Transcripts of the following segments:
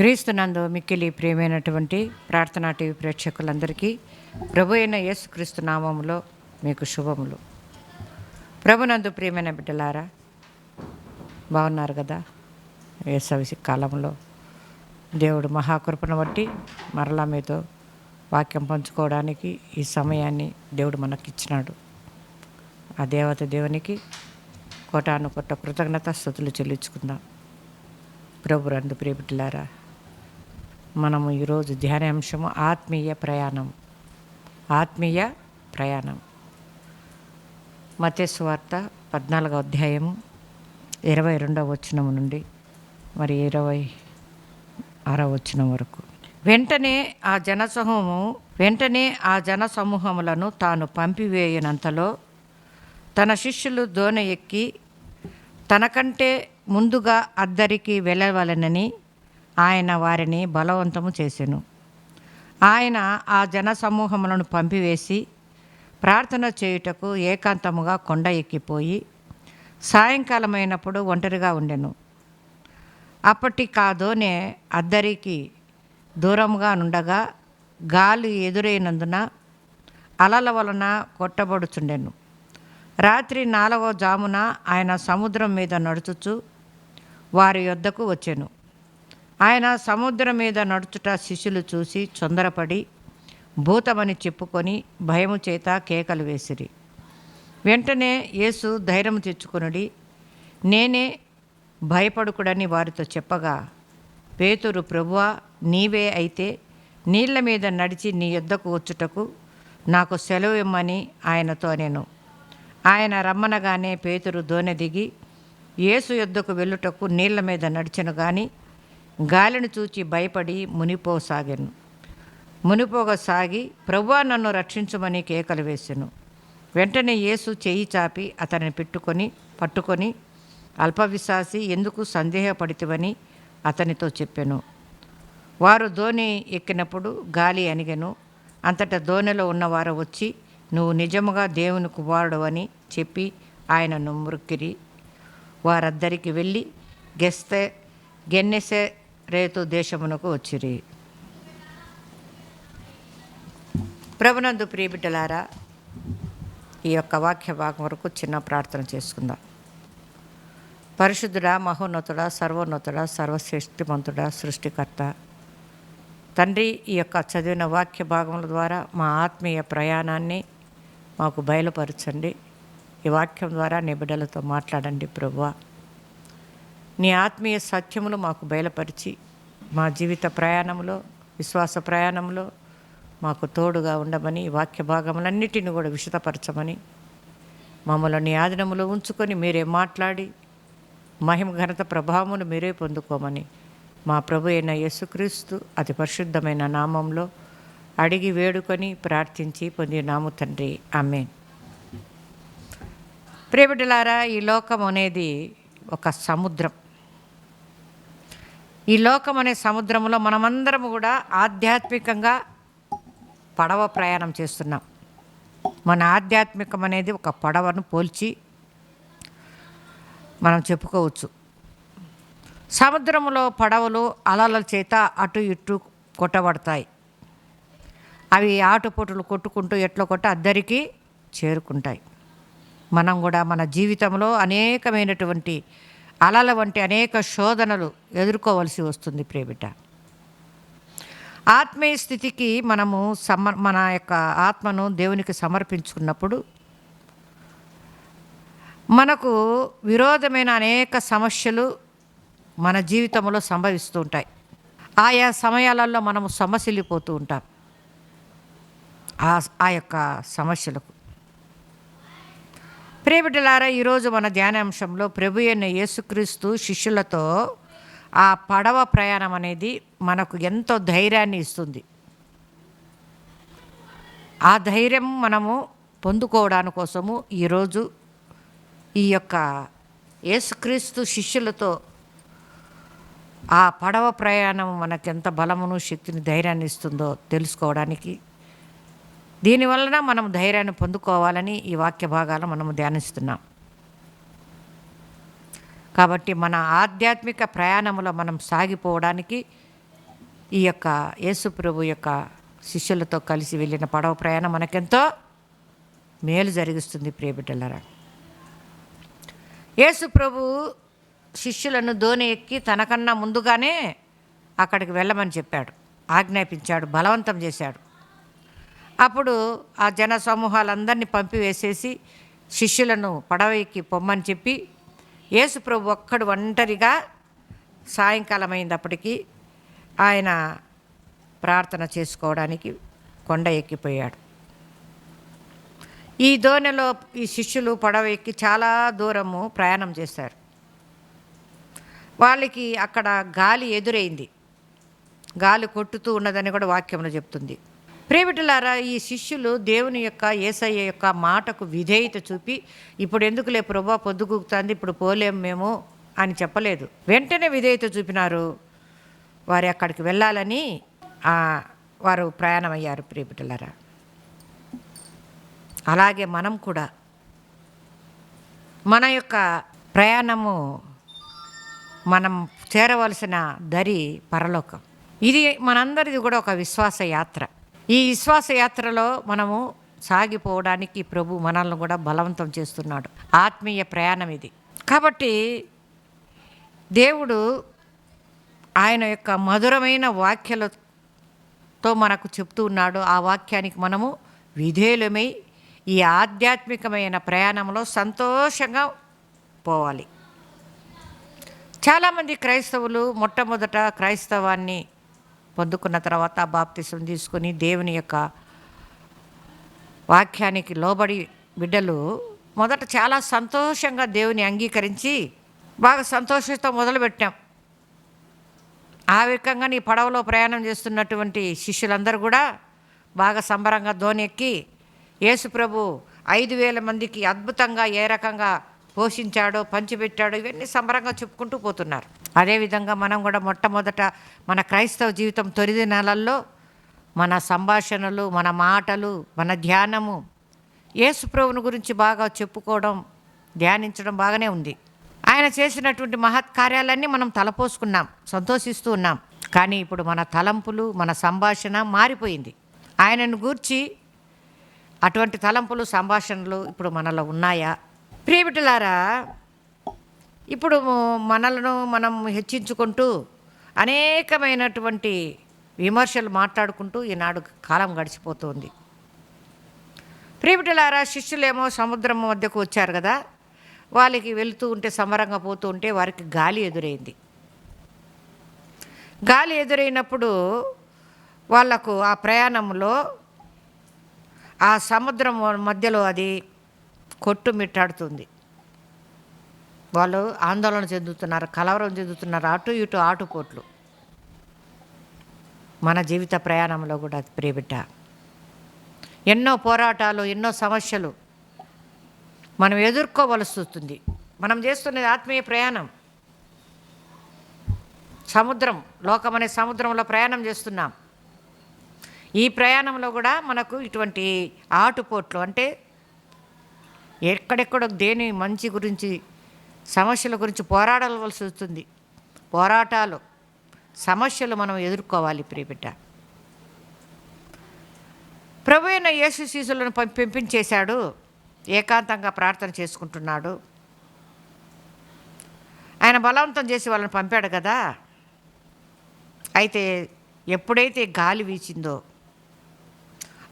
క్రీస్తునందు మిక్కిలి ప్రియమైనటువంటి ప్రార్థనా టీవీ ప్రేక్షకులందరికీ ప్రభు అయిన యేసుక్రీస్తు నామములో మీకు శుభములు. ప్రభునందు ప్రియమైన బిడ్డలారా బాగున్నారు కదా? వేసవి కాలంలో దేవుడు మహాకృపను బట్టి మరలా మీతో వాక్యం పంచుకోవడానికి ఈ సమయాన్ని దేవుడు మనకిచ్చినాడు. ఆ దేవత దేవునికి కోటాను కొట్ట కృతజ్ఞత స్థుతులు చెల్లించుకుందాం. ప్రభు రందు ప్రియబిడ్డలారా మనము ఈరోజు ధ్యానాంశము ఆత్మీయ ప్రయాణం. ఆత్మీయ ప్రయాణం. మత్స్వార్త పద్నాలుగో అధ్యాయము ఇరవై రెండవ వచనము నుండి మరి ఇరవై ఆరో వచనం వరకు. వెంటనే ఆ జనసమూహము వెంటనే ఆ జన సమూహములను తాను పంపివేయనంతలో తన శిష్యులు దోన ఎక్కి తనకంటే ముందుగా అద్దరికి వెళ్ళవలనని ఆయన వారిని బలవంతము చేసెను. ఆయన ఆ జన సమూహములను పంపివేసి ప్రార్థన చేయుటకు ఏకాంతముగా కొండ ఎక్కిపోయి సాయంకాలమైనప్పుడు ఒంటరిగా ఉండెను. అప్పటి కాదోనే అద్దరికి దూరంగా నుండగా గాలి ఎదురైనందున అలల వలన కొట్టబడుచుండెను. రాత్రి నాలుగో జామున ఆయన సముద్రం మీద నడుచుచు వారి యొద్దకు వచ్చెను. ఆయన సముద్రం మీద నడుచుట శిష్యులు చూసి చొందరపడి భూతమని చెప్పుకొని భయము చేత కేకలు వేసిరి. వెంటనే యేసు ధైర్యం తెచ్చుకునుడి నేనే భయపడుకుడని వారితో చెప్పగా పేతురు ప్రభువా నీవే అయితే నీళ్ళ మీద నడిచి నీ యొద్దకు వచ్చుటకు నాకు సెలవు ఇమ్మని ఆయనతో నేను ఆయన రమ్మనగానే పేతురు దోనె దిగి యేసు యొద్దకు వెళ్ళుటకు నీళ్ళ మీద నడిచను కానీ గాలిని చూచి భయపడి మునిపోసాగాను. మునిపోగ సాగి ప్రభువా నన్ను రక్షించమని కేకలు వేసెను. వెంటనే యేసు చెయ్యి చాపి అతనిని పెట్టుకొని పట్టుకొని అల్పవిశ్వాసి ఎందుకు సందేహపడితివని అతనితో చెప్పాను. వారు ధోని ఎక్కినప్పుడు గాలి అనిగను అంతటా ధోనిలో ఉన్నవారు వచ్చి నువ్వు నిజముగా దేవుని కుమారుడు అని చెప్పి ఆయనను మృక్కిరి వారద్దరికి వెళ్ళి గెస్తే గెన్నెసే రేతు దేశమునకు వచ్చిరి. ప్రభునందు ప్రియబిడ్డలారా ఈ యొక్క వాక్య భాగం వరకు చిన్న ప్రార్థన చేసుకుందాం. పరిశుద్ధుడా మహోన్నతుడా సర్వోన్నతుడా సర్వశ్రేష్ఠిమంతుడా సృష్టికర్త తండ్రి ఈ యొక్క చదివిన వాక్య భాగముల ద్వారా మా ఆత్మీయ ప్రయాణాన్ని మాకు బయలుపరచండి. ఈ వాక్యం ద్వారా నిబిడలతో మాట్లాడండి ప్రభువా. నీ ఆత్మీయ సత్యములు మాకు బయలుపరిచి మా జీవిత ప్రయాణంలో విశ్వాస ప్రయాణంలో మాకు తోడుగా ఉండమని వాక్య భాగములన్నిటిని కూడా విషదపరచమని మమ్మల్ని నీ ఆధీనములో ఉంచుకొని మీరే మాట్లాడి మహిమ ఘనత ప్రభావమును మీరే పొందుకోమని మా ప్రభు అయిన యేసుక్రీస్తు అతి పరిశుద్ధమైన నామంలో అడిగి వేడుకొని ప్రార్థించి పొందినాము తండ్రి. ఆమె ప్రియబిడ్డలారా ఈ లోకం అనేది ఒక సముద్రం. ఈ లోకం అనే సముద్రంలో మనమందరం కూడా ఆధ్యాత్మికంగా పడవ ప్రయాణం చేస్తున్నాం. మన ఆధ్యాత్మికం అనేది ఒక పడవను పోల్చి మనం చెప్పుకోవచ్చు. సముద్రంలో పడవలు అలల చేత అటు ఇటు కొట్టబడతాయి. అవి ఆటుపోటులు కొట్టుకుంటూ ఎట్లా కొట్ట అద్దరికి చేరుకుంటాయి. మనం కూడా మన జీవితంలో అనేకమైనటువంటి అలల వంటి అనేక శోధనలు ఎదుర్కోవలసి వస్తుంది ప్రేమిట. ఆత్మీయ స్థితికి మనము సమర్ మన యొక్క ఆత్మను దేవునికి సమర్పించుకున్నప్పుడు మనకు విరోధమైన అనేక సమస్యలు మన జీవితంలో సంభవిస్తూ ఉంటాయి. ఆయా సమయాలలో మనము సమస్యలిపోతూ ఉంటాం. ఆ ఆ యొక్క సమస్యలకు. ప్రేమిటలారా ఈరోజు మన ధ్యానాంశంలో ప్రభు అయిన యేసుక్రీస్తు శిష్యులతో ఆ పడవ ప్రయాణం అనేది మనకు ఎంతో ధైర్యాన్ని ఇస్తుంది. ఆ ధైర్యం మనము పొందుకోవడాని కోసము ఈరోజు ఈ యొక్క యేసుక్రీస్తు శిష్యులతో ఆ పడవ ప్రయాణం మనకెంత బలమును శక్తిని ధైర్యాన్ని ఇస్తుందో తెలుసుకోవడానికి దీనివలన మనం ధైర్యాన్ని పొందుకోవాలని ఈ వాక్య భాగాలు మనము ధ్యానిస్తున్నాం. కాబట్టి మన ఆధ్యాత్మిక ప్రయాణంలో మనం సాగిపోవడానికి ఈ యొక్క యేసు ప్రభు యొక్క శిష్యులతో కలిసి వెళ్ళిన పడవ ప్రయాణం మనకెంతో మేలు జరిగిస్తుంది ప్రియబిడ్డలరా యేసు ప్రభు శిష్యులను దోని ఎక్కి తనకన్నా ముందుగానే అక్కడికి వెళ్ళమని చెప్పాడు. ఆజ్ఞాపించాడు బలవంతం చేశాడు. అప్పుడు ఆ జన సమూహాలందరినీ పంపివేసేసి శిష్యులను పడవ ఎక్కి పొమ్మని చెప్పి యేసు ప్రభు ఒక్కడు ఒంటరిగా సాయంకాలం అయినప్పటికీ ఆయన ప్రార్థన చేసుకోవడానికి కొండ ఎక్కిపోయాడు. ఈ దోణిలో ఈ శిష్యులు పడవ ఎక్కి చాలా దూరము ప్రయాణం చేశారు. వాళ్ళకి అక్కడ గాలి ఎదురైంది. గాలి కొట్టుతూ ఉన్నదని కూడా వాక్యంలో చెప్తుంది. ప్రేమిటలారా ఈ శిష్యులు దేవుని యొక్క ఏసయ్య యొక్క మాటకు విధేయత చూపి ఇప్పుడు ఎందుకులే ప్రభా పొద్దుగుకుతుంది ఇప్పుడు పోలేం మేము అని చెప్పలేదు. వెంటనే విధేయత చూపినారు. వారు అక్కడికి వెళ్ళాలని వారు ప్రయాణం అయ్యారు ప్రియబిడ్డలారా. అలాగే మనం కూడా మన యొక్క ప్రయాణము మనం చేరవలసిన దరి పరలోకం. ఇది మనందరిది కూడా ఒక విశ్వాస యాత్ర. ఈ విశ్వాసయాత్రలో మనము సాగిపోవడానికి ప్రభు మనల్ని కూడా బలవంతం చేస్తున్నాడు. ఆత్మీయ ప్రయాణం ఇది. కాబట్టి దేవుడు ఆయన యొక్క మధురమైన వాక్యాలతో మనకు చెప్తూ ఉన్నాడు. ఆ వాక్యానికి మనము విధేయులమై ఈ ఆధ్యాత్మికమైన ప్రయాణంలో సంతోషంగా పోవాలి. చాలామంది క్రైస్తవులు మొట్టమొదట క్రైస్తవాన్ని పొందుకున్న తర్వాత బాప్తిసం తీసుకొని దేవుని యొక్క వాక్యానికి లోబడి బిడ్డలు మొదట చాలా సంతోషంగా దేవుని అంగీకరించి బాగా సంతోషంతో మొదలుపెట్టాం. ఆ విధంగా నీ పడవలో ప్రయాణం చేస్తున్నటువంటి శిష్యులందరూ కూడా బాగా సంబరంగా ధోని ఎక్కి యేసు ఐదు వేల మందికి అద్భుతంగా ఏ రకంగా పోషించాడో పంచిపెట్టాడో ఇవన్నీ సంబరంగా చెప్పుకుంటూ పోతున్నారు. అదేవిధంగా మనం కూడా మొట్టమొదట మన క్రైస్తవ జీవితం తొలిది నెలల్లో మన సంభాషణలు మన మాటలు మన ధ్యానము యేసుప్రభుని గురించి బాగా చెప్పుకోవడం ధ్యానించడం బాగానే ఉంది. ఆయన చేసినటువంటి మహత్ కార్యాలన్నీ మనం తలపోసుకున్నాం సంతోషిస్తూ ఉన్నాం. కానీ ఇప్పుడు మన తలంపులు మన సంభాషణ మారిపోయింది. ఆయనను గూర్చి అటువంటి తలంపులు సంభాషణలు ఇప్పుడు మనలో ఉన్నాయా? ప్రియబిడ్డలారా ఇప్పుడు మనలను మనం హెచ్చించుకుంటూ అనేకమైనటువంటి విమర్శలు మాట్లాడుకుంటూ ఈనాడు కాలం గడిచిపోతుంది. ప్రియబిడ్డలారా శిష్యులేమో సముద్రం మధ్యకు వచ్చారు కదా. వాళ్ళకి వెళుతూ ఉంటే సమరంగా పోతూ ఉంటే వారికి గాలి ఎదురైంది. గాలి ఎదురైనప్పుడు వాళ్ళకు ఆ ప్రయాణంలో ఆ సముద్రం మధ్యలో అది కొట్టుమిట్టాడుతుంది. వాళ్ళు ఆందోళన చెందుతున్నారు కలవరం చెందుతున్నారు అటు ఇటు ఆటుపోట్లు. మన జీవిత ప్రయాణంలో కూడా ప్రియబిడ్డ. ఎన్నో పోరాటాలు ఎన్నో సమస్యలు మనం ఎదుర్కోవలసి వస్తుంది మనం చేస్తున్నది ఆత్మీయ ప్రయాణం. సముద్రం లోకం అనే సముద్రంలో ప్రయాణం చేస్తున్నాం. ఈ ప్రయాణంలో కూడా మనకు ఇటువంటి ఆటుపోట్లు అంటే ఎక్కడెక్కడ దేని మంచి గురించి సమస్యల గురించి పోరాడవలసి వస్తుంది. పోరాటాలు సమస్యలు మనం ఎదుర్కోవాలి ప్రియబిడ్డ. ప్రభు అయిన యేసు శిశులను పం- పెంపించేశాడు. ఏకాంతంగా ప్రార్థన చేసుకుంటున్నాడు. ఆయన బలవంతం చేసి వాళ్ళని పంపాడు కదా. అయితే ఎప్పుడైతే గాలి వీచిందో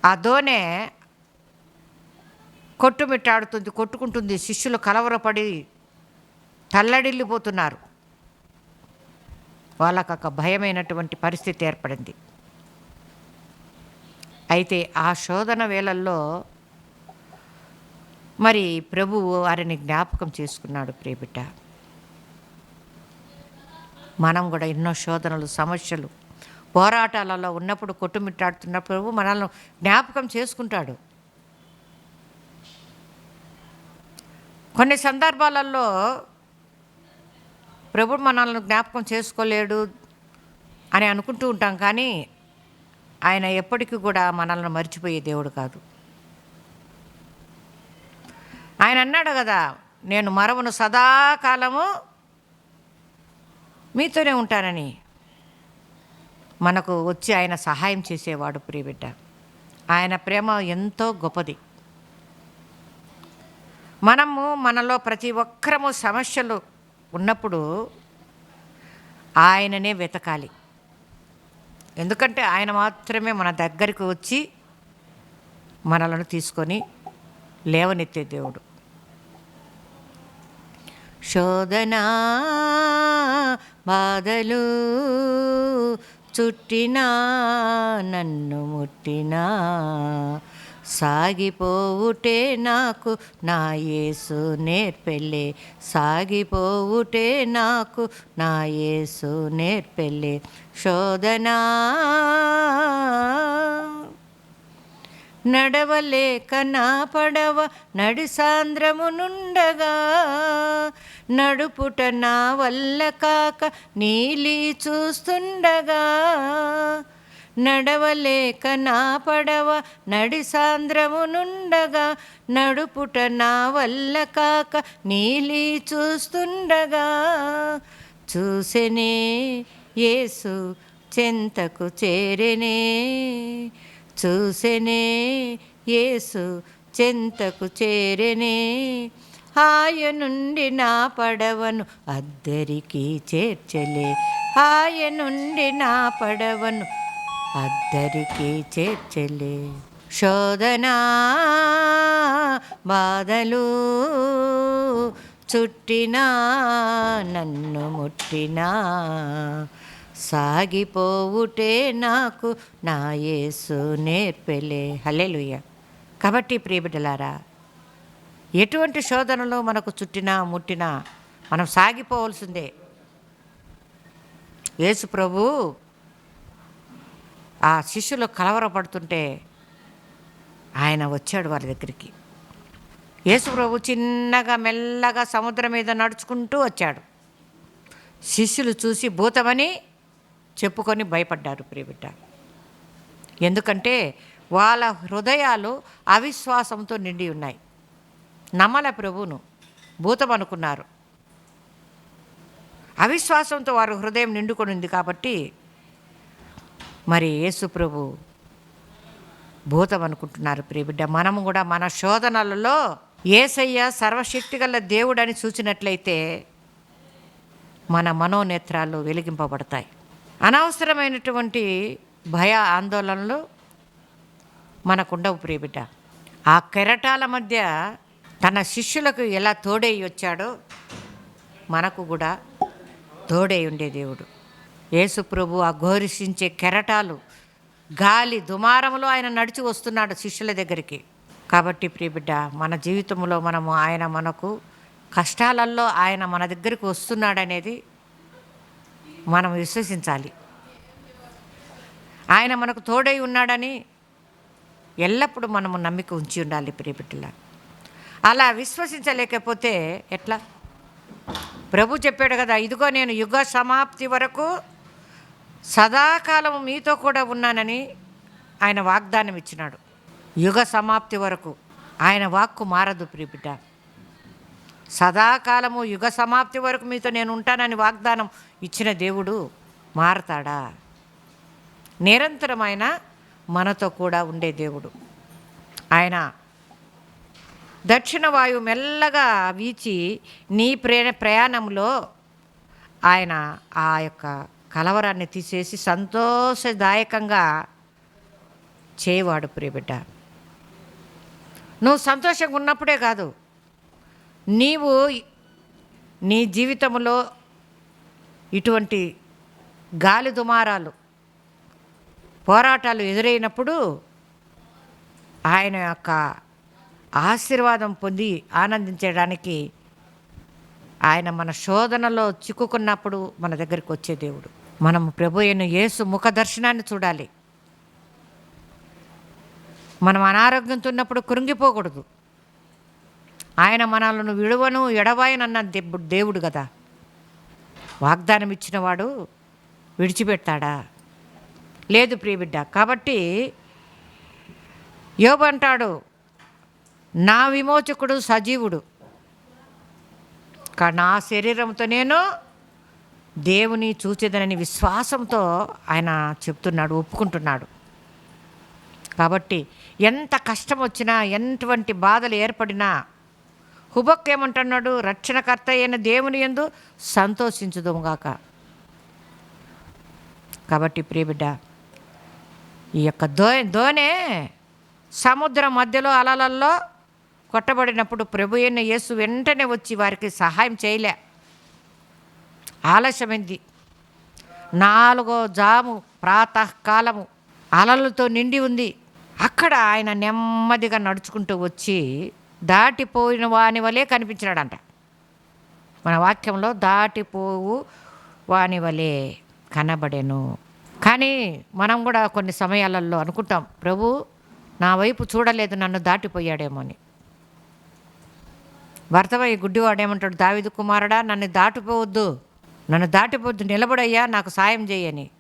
ఆ దోనే కొట్టుమిట్టాడుతుంది కొట్టుకుంటుంది శిష్యులు కలవరపడి తల్లడిల్లిపోతున్నారు. వాళ్ళకు ఒక భయమైనటువంటి పరిస్థితి ఏర్పడింది. అయితే ఆ శోధన వేళల్లో మరి ప్రభువు వారిని జ్ఞాపకం చేసుకున్నాడు ప్రియబిడ్డ. మనం కూడా ఎన్నో శోధనలు సమస్యలు పోరాటాలలో ఉన్నప్పుడు కొట్టుమిట్టాడుతున్న ప్రభు మనల్ని జ్ఞాపకం చేసుకుంటాడు. కొన్ని సందర్భాలలో ప్రభుడు మనల్ని జ్ఞాపకం చేసుకోలేడు అని అనుకుంటూ ఉంటాం కానీ ఆయన ఎప్పటికీ కూడా మనల్ని మర్చిపోయే దేవుడు కాదు. ఆయన అన్నాడు కదా నేను మరవను సదాకాలము మీతోనే ఉంటానని. మనకు వచ్చి ఆయన సహాయం చేసేవాడు ప్రియబిడ్డ. ఆయన ప్రేమ ఎంతో గొప్పది. మనము మనలో ప్రతి ఒక్కరము సమస్యలు ఉన్నప్పుడు ఆయననే వెతకాలి. ఎందుకంటే ఆయన మాత్రమే మన దగ్గరికి వచ్చి మనలను తీసుకొని లేవనెత్తే దేవుడు. శోధనా బాధలు చుట్టినా నన్ను ముట్టినా సాగిపోవుటే నాకు నా యేసు నేర్పెళ్ళే. సాగిపోవుటే నాకు నా యేసు నేర్పెళ్ళే. శోధనా నడవలేక నా పడవ నడి సాంద్రమునుండగా నడుపుట నా వల్ల కాక నీలి చూస్తుండగా. నడవలేక నా పడవ నడి సాంద్రమునుండగా నడుపుట నా వల్ల కాక నీలి చూస్తుండగా. చూసెనే యేసు చెంతకు చేరెనే. చూసెనే యేసు చెంతకు చేరెనే. హాయ నుండి నా పడవను అద్దరికి చేర్చలే. హాయ నుండి నా పడవను అద్దరికి చేర్చలే శోధనా బాధలు చుట్టినా నన్ను ముట్టినా సాగిపోవుటే నాకు నా యేసు నేర్పెలే. హల్లెలూయ. కాబట్టి ప్రియబిడ్డలారా ఎటువంటి శోధనలు మనకు చుట్టినా ముట్టినా మనం సాగిపోవలసిందే. యేసు ప్రభు ఆ శిష్యులు కలవరపడుతుంటే ఆయన వచ్చాడు వారి దగ్గరికి. యేసు ప్రభు చిన్నగా మెల్లగా సముద్రం మీద నడుచుకుంటూ వచ్చాడు. శిష్యులు చూసి భూతమని చెప్పుకొని భయపడ్డారు ప్రియబిడ్డ. ఎందుకంటే వాళ్ళ హృదయాలు అవిశ్వాసంతో నిండి ఉన్నాయి. నమ్మల ప్రభువును భూతం అనుకున్నారు. అవిశ్వాసంతో వారు హృదయం నిండుకొని ఉంది కాబట్టి మరి యేసుప్రభు భూతం అనుకుంటున్నారు ప్రియబిడ్డ మనము కూడా మన శోధనలలో ఏసయ్య సర్వశక్తిగల దేవుడని చూసినట్లయితే మన మనోనేత్రాలు వెలిగింపబడతాయి. అనవసరమైనటువంటి భయ ఆందోళనలు మనకుండవు ప్రియబిడ్డ ఆ కెరటాల మధ్య తన శిష్యులకు ఎలా తోడై వచ్చాడో మనకు కూడా తోడై ఉండే దేవుడు. యేసుప్రభు ఆ ఘోషించే కెరటాలు గాలి దుమారములో ఆయన నడిచి వస్తున్నాడు శిష్యుల దగ్గరికి. కాబట్టి ప్రియబిడ్డ మన జీవితంలో మనము ఆయన మనకు కష్టాలలో ఆయన మన దగ్గరికి వస్తున్నాడనేది మనం విశ్వసించాలి. ఆయన మనకు తోడై ఉన్నాడని ఎల్లప్పుడూ మనము నమ్మిక ఉంచి ఉండాలి ప్రియబిడ్డల. అలా విశ్వసించలేకపోతే ఎట్లా? ప్రభు చెప్పాడు కదా ఇదిగో నేను యుగ సమాప్తి వరకు సదాకాలం మీతో కూడా ఉన్నానని ఆయన వాగ్దానం ఇచ్చినాడు యుగ సమాప్తి వరకు ఆయన వాక్కు మారదు ప్రియబిడ్డ సదాకాలము యుగ సమాప్తి వరకు మీతో నేను ఉంటానని వాగ్దానం ఇచ్చిన దేవుడు మారతాడా? నిరంతరమైన మనతో కూడా ఉండే దేవుడు. ఆయన దక్షిణ వాయువు మెల్లగా వీచి నీ ప్రే ప్రయాణంలో ఆయన ఆ యొక్క కలవరాన్ని తీసేసి సంతోషదాయకంగా చేయవాడు ప్రియబిడ్డ నువ్వు సంతోషంగా ఉన్నప్పుడే కాదు నీవు నీ జీవితంలో ఇటువంటి గాలి దుమారాలు పోరాటాలు ఎదురైనప్పుడు ఆయన యొక్క ఆశీర్వాదం పొంది ఆనందించడానికి ఆయన మన శోధనలో చిక్కుకున్నప్పుడు మన దగ్గరికి వచ్చే దేవుడు. మనం ప్రభు అయిన యేసు ముఖ దర్శనాన్ని చూడాలి. మనం అనారోగ్యంతో ఉన్నప్పుడు కృంగిపోకూడదు. ఆయన మనలను విడువను ఎడవాయనన్న దేవుడు కదా. వాగ్దానం ఇచ్చినవాడు విడిచిపెడతాడా లేదు ప్రియబిడ్డ. కాబట్టి యోబు అంటాడు నా విమోచకుడు సజీవుడు. కా నా శరీరంతో నేను దేవుని చూచేదనని విశ్వాసంతో ఆయన చెప్తున్నాడు ఒప్పుకుంటున్నాడు. కాబట్టి ఎంత కష్టం వచ్చినా ఎటువంటి బాధలు ఏర్పడినా హుబక్ ఏమంటున్నాడు రక్షణకర్త అయిన దేవుని ఎందు సంతోషించుదుగాక కాబట్టి ప్రియబిడ్డ ఈ యొక్క దో దోనే సముద్రం మధ్యలో అలలల్లో కొట్టబడినప్పుడు ప్రభు అయిన యేసు వెంటనే వచ్చి వారికి సహాయం చేయలే. ఆలస్యమైంది. నాలుగో జాము ప్రాతకాలము అలలతో నిండి ఉంది. అక్కడ ఆయన నెమ్మదిగా నడుచుకుంటూ వచ్చి దాటిపోయిన వాని వలె కనిపించినాడంట. మన వాక్యంలో దాటిపోవు వాని వలె కనబడెను. కానీ మనం కూడా కొన్ని సమయాలలో అనుకుంటాం ప్రభు నా వైపు చూడలేదు నన్ను దాటిపోయాడేమో అని. భర్తవయ్య గుడ్డివాడు ఏమంటాడు దావిదు కుమారుడా నన్ను దాటిపోవద్దు. నన్ను దాటిపోద్దు నిలబడయ్యా నాకు సాయం చేయని.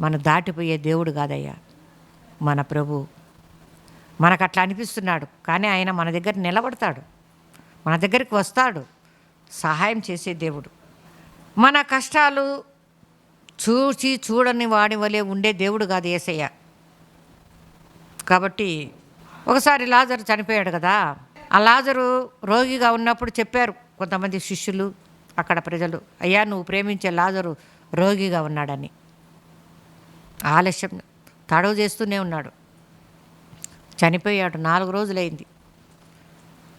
మన దాటిపోయే దేవుడు కాదయ్యా మన ప్రభు. మనకు అట్లా అనిపిస్తున్నాడు కానీ ఆయన మన దగ్గర నిలబడతాడు. మన దగ్గరికి వస్తాడు సహాయం చేసే దేవుడు. మన కష్టాలు చూసి చూడని వాడి వలె ఉండే దేవుడు కాదు ఏసయ్య. కాబట్టి ఒకసారి లాజరు చనిపోయాడు కదా. ఆ లాజరు రోగిగా ఉన్నప్పుడు చెప్పారు కొంతమంది శిష్యులు అక్కడ ప్రజలు అయ్యా నువ్వు ప్రేమించే లాజరు రోగిగా ఉన్నాడని. ఆలస్యం తడవు చేస్తూనే ఉన్నాడు. చనిపోయాడు నాలుగు రోజులైంది.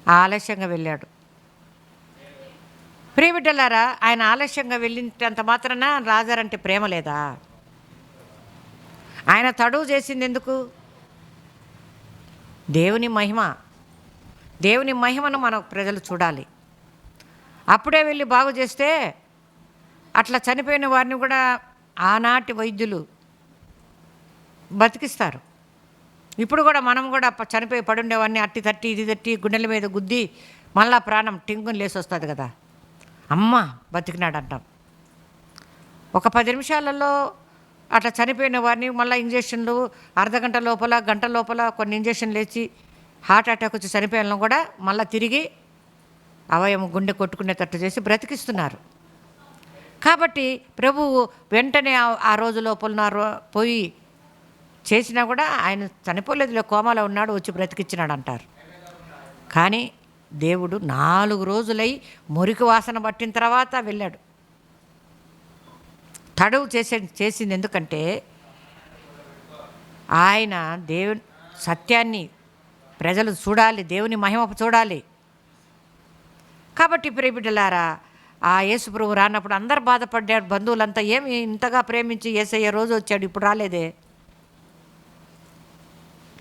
ఆలస్యంగా వెళ్ళాడు. ప్రియబిడ్డలారా ఆయన ఆలస్యంగా వెళ్ళినంత మాత్రాన రాజర్ అంటే ప్రేమ లేదా? ఆయన తడువు చేసింది ఎందుకు? దేవుని మహిమ. దేవుని మహిమను మన ప్రజలు చూడాలి. అప్పుడే వెళ్ళి బాగు చేస్తే అట్లా చనిపోయిన వారిని కూడా ఆనాటి వైద్యులు బతికిస్తారు. ఇప్పుడు కూడా మనం కూడా చనిపోయి పడుండేవాడిని అట్టి తట్టి ఇది తట్టి గుండెల మీద గుద్ది మళ్ళా ప్రాణం టింగుని లేసి వస్తుంది కదా. అమ్మ బతికినాడు అంటాం ఒక పది నిమిషాలలో అట్లా చనిపోయిన వారిని మళ్ళీ ఇంజక్షన్లు అర్ధ గంట లోపల గంట లోపల కొన్ని ఇంజక్షన్లు వేసి హార్ట్ అటాక్ వచ్చి చనిపోయిన కూడా మళ్ళీ తిరిగి అవయవం గుండె కొట్టుకునేటట్టు చేసి బ్రతికిస్తున్నారు. కాబట్టి ప్రభువు వెంటనే ఆ- రోజు లోపల పోయి చేసినా కూడా ఆయన చనిపోలేదు కోమాలో ఉన్నాడు వచ్చి బ్రతికిచ్చినాడు అంటారు కానీ దేవుడు నాలుగు రోజులై మురికి వాసన పట్టిన తర్వాత వెళ్ళాడు. తడువు చేసే చేసింది ఎందుకంటే ఆయన దేవుని సత్యాన్ని ప్రజలు చూడాలి దేవుని మహిమ చూడాలి. కాబట్టి ప్రేమిడలారా ఆ యేసు ప్రభు రానప్పుడు అందరు బాధపడ్డారు. బంధువులంతా ఏమి ఇంతగా ప్రేమించి ఏసయ్య రోజు వచ్చాడు ఇప్పుడు రాలేదే?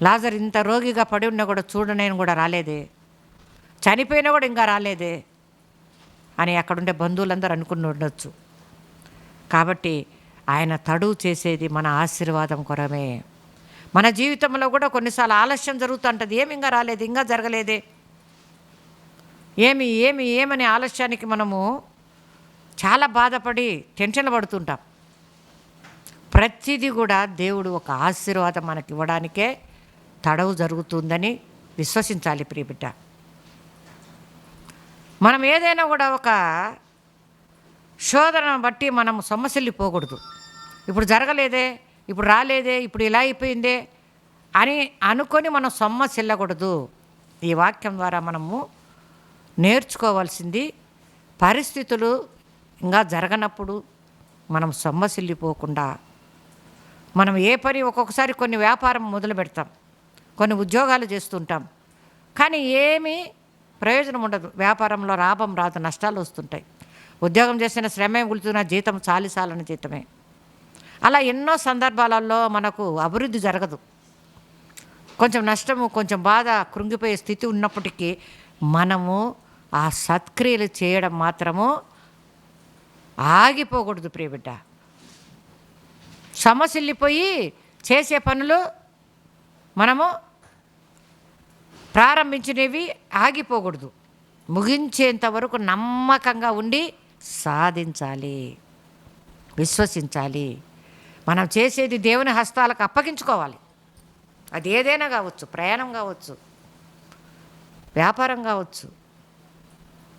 లాజర్ ఇంత రోగిగా పడి ఉన్నా కూడా చూడనేను కూడా రాలేదే? చనిపోయినా కూడా ఇంకా రాలేదే? అని అక్కడుండే బంధువులందరూ అనుకుని ఉండొచ్చు. కాబట్టి ఆయన తడువు చేసేది మన ఆశీర్వాదం కొరమే. మన జీవితంలో కూడా కొన్నిసార్లు ఆలస్యం జరుగుతుంటుంది ఏమి ఇంకా రాలేదు ఇంకా జరగలేదే? ఏమి ఏమి ఏమనే ఆలస్యానికి మనము చాలా బాధపడి టెన్షన్ పడుతుంటాం. ప్రతిదీ కూడా దేవుడు ఒక ఆశీర్వాదం మనకి ఇవ్వడానికే తడవు జరుగుతుందని విశ్వసించాలి ప్రియబిడ్డ. మనం ఏదైనా కూడా ఒక శోధనను బట్టి మనం సొమ్మసిల్లిపోకూడదు ఇప్పుడు జరగలేదే ఇప్పుడు రాలేదే ఇప్పుడు ఇలా అయిపోయిందే అని అనుకొని మనం సొమ్మసిల్లకూడదు ఈ వాక్యం ద్వారా మనము నేర్చుకోవాల్సింది పరిస్థితులు ఇంకా జరగనప్పుడు మనం సొమ్మసిల్లిపోకుండా మనం ఏ పని ఒక్కొక్కసారి కొన్ని వ్యాపారం మొదలు పెడతాం కొన్ని ఉద్యోగాలు చేస్తుంటాం. కానీ ఏమీ ప్రయోజనం ఉండదు. వ్యాపారంలో లాభం రాదు నష్టాలు వస్తుంటాయి. ఉద్యోగం చేసిన శ్రమే గుర్తున్న జీతం చాలిసాలని జీతమే. అలా ఎన్నో సందర్భాలలో మనకు అభివృద్ధి జరగదు. కొంచెం నష్టము కొంచెం బాధ కృంగిపోయే స్థితి ఉన్నప్పటికీ మనము ఆ సత్క్రియలు చేయడం మాత్రము ఆగిపోకూడదు ప్రియబిడ్డ. సమస్యల్లిపోయి చేసే పనులు మనము ప్రారంభించినవి ఆగిపోకూడదు. ముగించేంత వరకు నమ్మకంగా ఉండి సాధించాలి. విశ్వసించాలి. మనం చేసేది దేవుని హస్తాలకు అప్పగించుకోవాలి. అది ఏదైనా కావచ్చు ప్రయాణం కావచ్చు వ్యాపారం కావచ్చు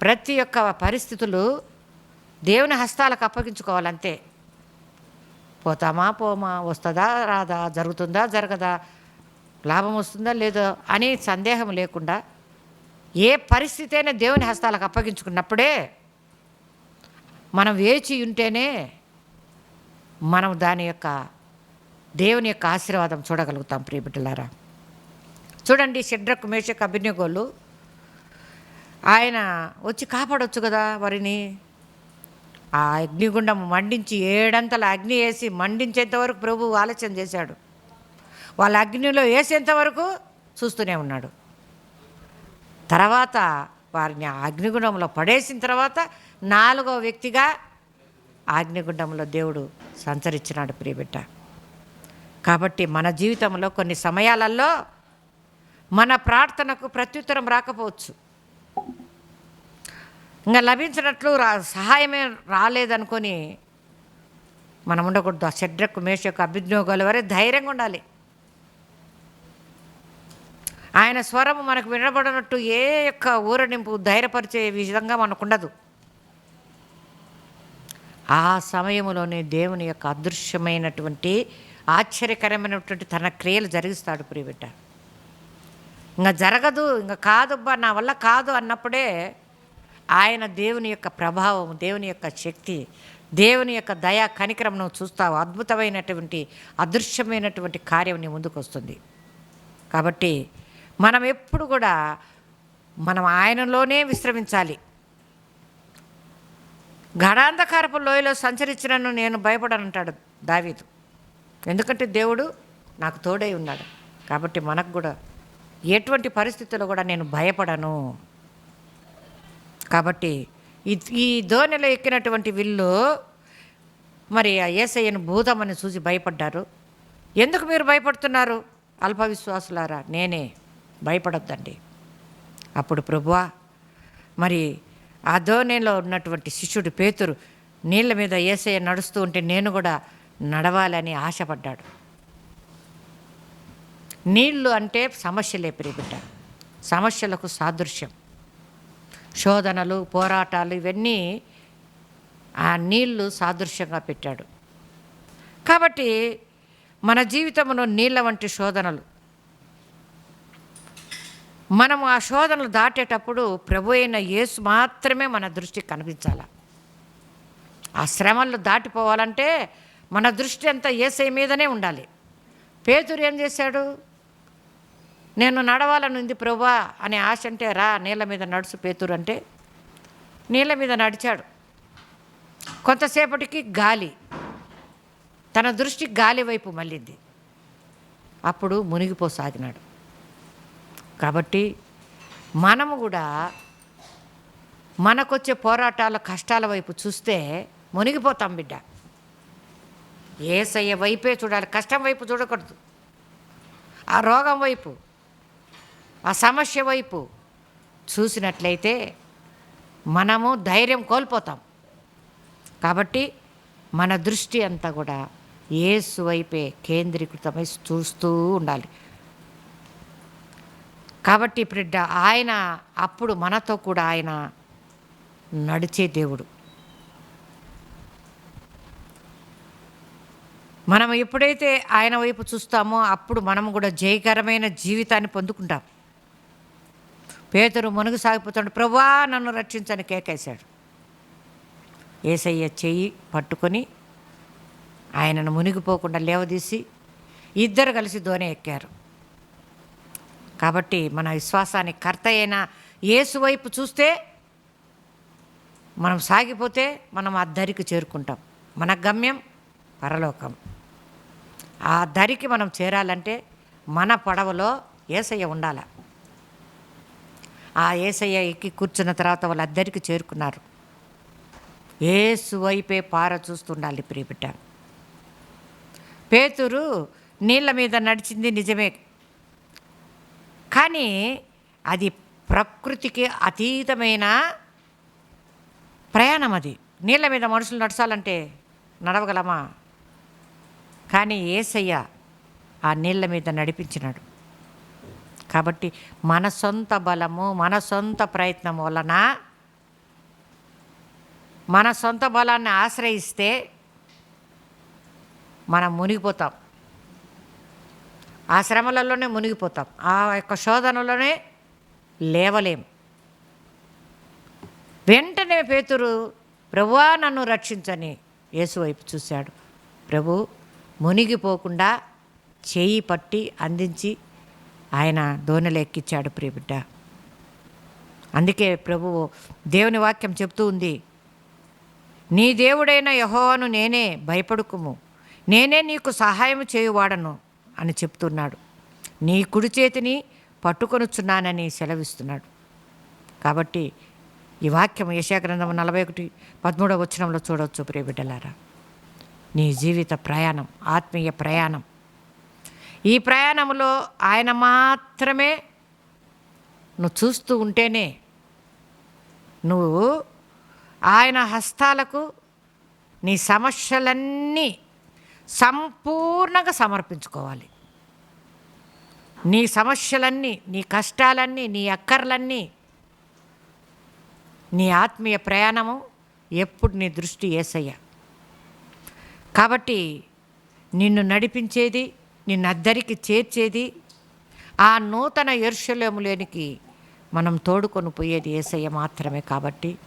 ప్రతి ఒక్క పరిస్థితులు దేవుని హస్తాలకు అప్పగించుకోవాలంతే. పోతామా పోమా వస్తుందా రాదా జరుగుతుందా జరగదా లాభం వస్తుందా లేదో అని సందేహం లేకుండా ఏ పరిస్థితి అయినా దేవుని హస్తాలకు అప్పగించుకున్నప్పుడే మనం వేచి ఉంటేనే మనం దాని యొక్క దేవుని యొక్క ఆశీర్వాదం చూడగలుగుతాం ప్రియబిడ్డలారా చూడండి షడ్రకు మేషకు అభినయగోళ్ళు ఆయన వచ్చి కాపాడొచ్చు కదా వారిని. ఆ అగ్నిగుండం మండించి ఏడంతల అగ్ని వేసి మండించేంతవరకు ప్రభు ఆలోచన చేశాడు. వాళ్ళ అగ్నిలో వేసేంతవరకు చూస్తూనే ఉన్నాడు. తర్వాత వారిని అగ్నిగుండంలో పడేసిన తర్వాత నాలుగో వ్యక్తిగా అగ్నిగుండంలో దేవుడు సంచరించినాడు ప్రియబిడ్డ కాబట్టి మన జీవితంలో కొన్ని సమయాలలో మన ప్రార్థనకు ప్రత్యుత్తరం రాకపోవచ్చు. ఇంకా లభించినట్లు రా సహాయమే రాలేదనుకొని మనం ఉండకూడదు. ఆ షడ్రకు యొక్క అభిజ్ఞోగాల వరే ధైర్యంగా ఉండాలి. ఆయన స్వరం మనకు వినబడినట్టు ఏ యొక్క ఊరడింపు ధైర్యపరిచే విధంగా మనకు ఉండదు ఆ సమయంలోనే దేవుని యొక్క అదృశ్యమైనటువంటి ఆశ్చర్యకరమైనటువంటి తన క్రియలు జరిగిస్తాడు ప్రియబిడ్డ ఇంకా జరగదు ఇంకా కాదబ్బా నా వల్ల కాదు అన్నప్పుడే ఆయన దేవుని యొక్క ప్రభావం దేవుని యొక్క శక్తి దేవుని యొక్క దయా కనికరం నువ్వు చూస్తావు. అద్భుతమైనటువంటి అదృశ్యమైనటువంటి కార్యం నీ ముందుకు వస్తుంది. కాబట్టి మనం ఎప్పుడు కూడా మనం ఆయనలోనే విశ్రమించాలి. గణాంధకారపు లోయలో సంచరించినను నేను భయపడనంటాడు దావీదు. ఎందుకంటే దేవుడు నాకు తోడై ఉన్నాడు. కాబట్టి మనకు కూడా ఎటువంటి పరిస్థితుల్లో కూడా నేను భయపడను. కాబట్టి ఈ ధోనిలో ఎక్కినటువంటి వీళ్ళు మరి ఆ ఏసయ్యను భూతమని చూసి భయపడ్డారు. ఎందుకు మీరు భయపడుతున్నారు? అల్పవిశ్వాసులారా నేనే. భయపడొద్దండి. అప్పుడు ప్రభువా మరి ఆ ధోనిలో ఉన్నటువంటి శిష్యుడు పేతురు నీళ్ళ మీద ఏసయ్య నడుస్తూ ఉంటే నేను కూడా నడవాలని ఆశపడ్డాడు. నీళ్ళు అంటే సమస్యలే ప్రియబిడ్డ. సమస్యలకు సాదృశ్యం. శోధనలు పోరాటాలు ఇవన్నీ ఆ నీళ్ళు సాదృశ్యంగా పెట్టాడు. కాబట్టి మన జీవితంలో నీళ్ళ వంటి శోధనలు. మనం ఆ శోధనలు దాటేటప్పుడు ప్రభు అయిన యేసు మాత్రమే మన దృష్టికి కనిపించాల. ఆ శ్రమలు దాటిపోవాలంటే మన దృష్టి అంతా ఏసై మీదనే ఉండాలి. పేతురు ఏం చేశాడు? నేను నడవాలని ఉంది ప్రభా అనే ఆశ అంటే రా నీళ్ళ మీద నడుచు పేతురు అంటే నీళ్ళ మీద నడిచాడు. కొంతసేపటికి గాలి తన దృష్టి గాలి వైపు మళ్ళింది. అప్పుడు మునిగిపోసాగినాడు కాబట్టి మనము కూడా మనకొచ్చే పోరాటాల కష్టాల వైపు చూస్తే మునిగిపోతాం బిడ్డ. ఏసయ్య వైపే చూడాలి కష్టం వైపు చూడకూడదు. ఆ రోగం వైపు ఆ సమస్య వైపు చూసినట్లయితే మనము ధైర్యం కోల్పోతాం. కాబట్టి మన దృష్టి అంతా కూడా ఏసు వైపే కేంద్రీకృతమై చూస్తూ ఉండాలి. కాబట్టి ఇప్పుడు ఆయన అప్పుడు మనతో కూడా ఆయన నడిచే దేవుడు. మనం ఎప్పుడైతే ఆయన వైపు చూస్తామో అప్పుడు మనం కూడా జయకరమైన జీవితాన్ని పొందుకుంటాం. పేదరు మునుగు సాగిపోతాడు ప్రభా నన్ను రక్షించని కేకేశాడు. ఏసయ్య చెయ్యి పట్టుకొని ఆయనను మునిగిపోకుండా లేవదీసి ఇద్దరు కలిసి దోణి ఎక్కారు. కాబట్టి మన విశ్వాసానికి కర్త అయిన యేసు వైపు చూస్తే మనం సాగిపోతే మనం ఆ దరికి చేరుకుంటాం. మన గమ్యం పరలోకం. ఆ దరికి మనం చేరాలంటే మన పడవలో ఏసయ్య ఉండాల. ఆ ఏసయ్య ఎక్కి కూర్చున్న తర్వాత వాళ్ళద్దరికి చేరుకున్నారు. ఏసు వైపే పార చూస్తుండాలి ప్రియబిడ్డ. పేతురు నీళ్ళ మీద నడిచింది నిజమే. కానీ అది ప్రకృతికి అతీతమైన ప్రయాణం అది. నీళ్ళ మీద మనుషులు నడచాలంటే నడవగలమా? కానీ ఏసయ్య ఆ నీళ్ళ మీద నడిపించినాడు. కాబట్టి మన సొంత బలము మన సొంత ప్రయత్నం వలన మన సొంత బలాన్ని ఆశ్రయిస్తే మనం మునిగిపోతాం. ఆ శ్రమలలోనే మునిగిపోతాం. ఆ యొక్క శోధనలోనే లేవలేం. వెంటనే పేతురు ప్రభువా నన్ను రక్షించని. యేసు వైపు చూశాడు. ప్రభు మునిగిపోకుండా చేయి పట్టి అందించి ఆయన దోణిలో ఎక్కించాడు ప్రియబిడ్డ. అందుకే ప్రభువు దేవుని వాక్యం చెప్తూ ఉంది. నీ దేవుడైన యహోవాను నేనే భయపడుకుము. నేనే నీకు సహాయం చేయువాడను అని చెప్తున్నాడు. నీ కుడి చేతిని పట్టుకొనుచున్నానని సెలవిస్తున్నాడు. కాబట్టి ఈ వాక్యం యశాగ్రంథం నలభై ఒకటి పదమూడవ వచనంలో చూడవచ్చు ప్రియబిడ్డలారా. నీ జీవిత ప్రయాణం ఆత్మీయ ప్రయాణం ఈ ప్రయాణంలో ఆయన మాత్రమే నువ్వు చూస్తూ ఉంటేనే నువ్వు ఆయన హస్తాలకు నీ సమస్యలన్నీ సంపూర్ణంగా సమర్పించుకోవాలి. నీ సమస్యలన్నీ నీ కష్టాలన్నీ నీ అక్కర్లన్నీ నీ ఆత్మీయ ప్రయాణము ఎప్పుడు నీ దృష్టి ఏసయ్య. కాబట్టి నిన్ను నడిపించేది నిన్నద్దరికి చేర్చేది ఆ నూతన ఎరుషలేములేనికి మనం తోడుకొని పోయేది ఏసయ్య మాత్రమే కాబట్టి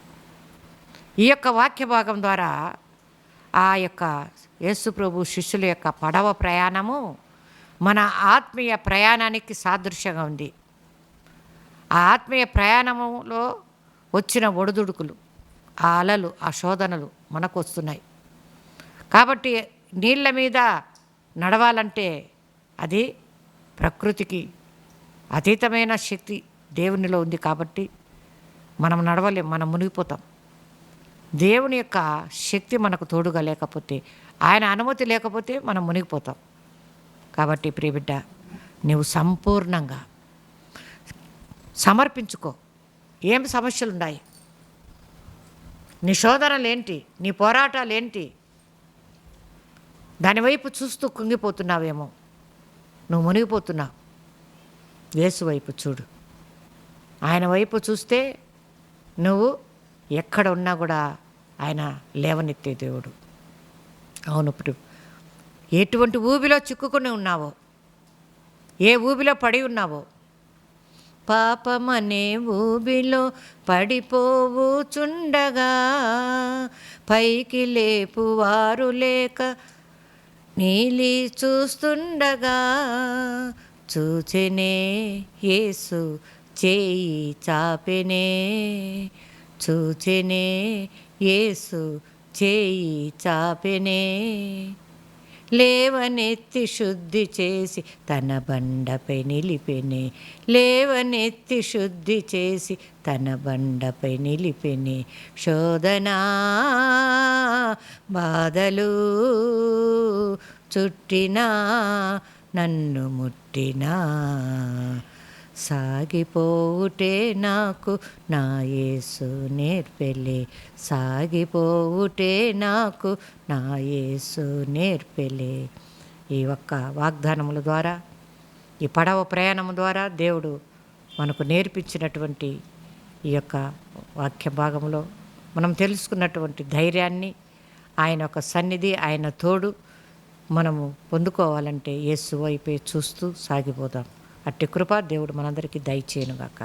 ఈ యొక్క వాక్య భాగం ద్వారా ఆ యొక్క యేసుప్రభు శిష్యుల యొక్క పడవ ప్రయాణము మన ఆత్మీయ ప్రయాణానికి సాదృశ్యంగా ఉంది. ఆ ఆత్మీయ ప్రయాణములో వచ్చిన ఒడిదుడుకులు ఆ అలలు ఆ శోధనలు మనకు వస్తున్నాయి. కాబట్టి నీళ్ళ మీద నడవాలంటే అది ప్రకృతికి అతీతమైన శక్తి దేవునిలో ఉంది కాబట్టి మనం నడవలేం మనం మునిగిపోతాం. దేవుని యొక్క శక్తి మనకు తోడుగా లేకపోతే ఆయన అనుమతి లేకపోతే మనం మునిగిపోతాం. కాబట్టి ప్రియబిడ్డ నువ్వు సంపూర్ణంగా సమర్పించుకో. ఏం సమస్యలు ఉన్నాయి నీ శోధనలు ఏంటి నీ పోరాటాలు దానివైపు చూస్తూ కుంగిపోతున్నావేమో. నువ్వు మునిగిపోతున్నావు. యేసు వైపు చూడు. ఆయన వైపు చూస్తే నువ్వు ఎక్కడ ఉన్నా కూడా ఆయన లేవనెత్తే దేవుడు. అవును ఇప్పుడు ఎటువంటి ఊబిలో చిక్కుకుని ఉన్నావో ఏ ఊబిలో పడి ఉన్నావో పాపమనే ఊబిలో పడిపోవుచుండగా పైకి లేపువారు లేక నీలి చూస్తుండగా చూచెనే యేసు చేయి చాపెనే. చూచెనే యేసు చేయి చాపెనే. లేవనెత్తి శుద్ధి చేసి తన బండపై నిలిపెనే. లేవనెత్తి శుద్ధి చేసి తన బండపై నిలిపెనే. శోధనా బాధలు చుట్టినా నన్ను ముట్టినా. సాగిపోవుటే నాకు నా యేసు నేర్పెలే సాగిపోవుటే నాకు నా యేసు నేర్పెలే ఈ ఒక్క వాగ్దానముల ద్వారా ఈ పడవ ప్రయాణము ద్వారా దేవుడు మనకు నేర్పించినటువంటి ఈ యొక్క వాక్య భాగంలో మనం తెలుసుకున్నటువంటి ధైర్యాన్ని ఆయన యొక్క సన్నిధి ఆయన తోడు మనము పొందుకోవాలంటే యేసు వైపే చూస్తూ సాగిపోదాం. అట్టి కృప దేవుడు మనందరికీ దయచేయనుగాక.